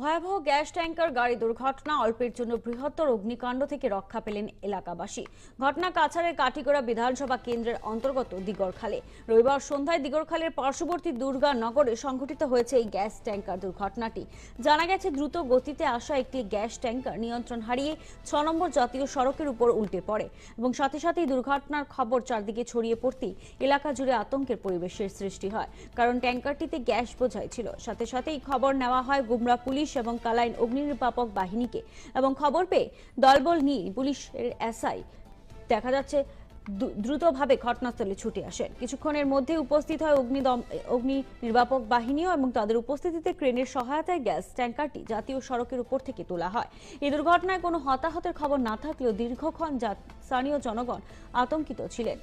ভয়াবহ gas tanker গাড়ি দুর্ঘটনা, অল্পের জন্য বৃহত্তর অগ্নিকাণ্ড থেকে রক্ষা পেলেন এলাকাবাসী। ঘটনা কাছাড়ের কাঠিগড়া বিধানসভা কেন্দ্রের অন্তর্গত দিগরখালে। রবিবার সন্ধ্যায় দিগরখালের পার্শ্ববর্তী দুর্গা নগরে সংঘটিত হয়েছে এই গ্যাস ট্যাঙ্কার দুর্ঘটনাটি। জানা গেছে, দ্রুত গতিতে আসা একটি গ্যাস ট্যাঙ্কার নিয়ন্ত্রণ হারিয়ে ছ নম্বর জাতীয় সড়কের উপর উল্টে পড়ে এবং সাথে সাথেই দুর্ঘটনার খবর চারদিকে ছড়িয়ে পড়তেই এলাকা জুড়ে আতঙ্কের পরিবেশের সৃষ্টি হয়। কারণ ট্যাঙ্কারটিতে গ্যাস বোঝাই ছিল। সাথে সাথেই খবর নেওয়া হয়, গুমরা পুলিশ এবং কালাইন অগ্নি নির্বাপক বাহিনীকে। এবং খবর পেয়ে দলবল নিয়ে পুলিশের এসআই দেখা যাচ্ছে দ্রুতভাবে ঘটনাস্থলে ছুটে আসেন। কিছুক্ষণের মধ্যে উপস্থিত হয় অগ্নিদম অগ্নি নির্বাপক বাহিনীও এবং তাদের উপস্থিতিতে ক্রেনের সহায়তায় গ্যাস ট্যাঙ্কারটি জাতীয় সড়কের উপর থেকে তোলা হয়। এই দুর্ঘটনায় কোনো হতাহতের খবর না থাকলেও দীর্ঘক্ষণ স্থানীয় জনগণ আতঙ্কিত ছিলেন।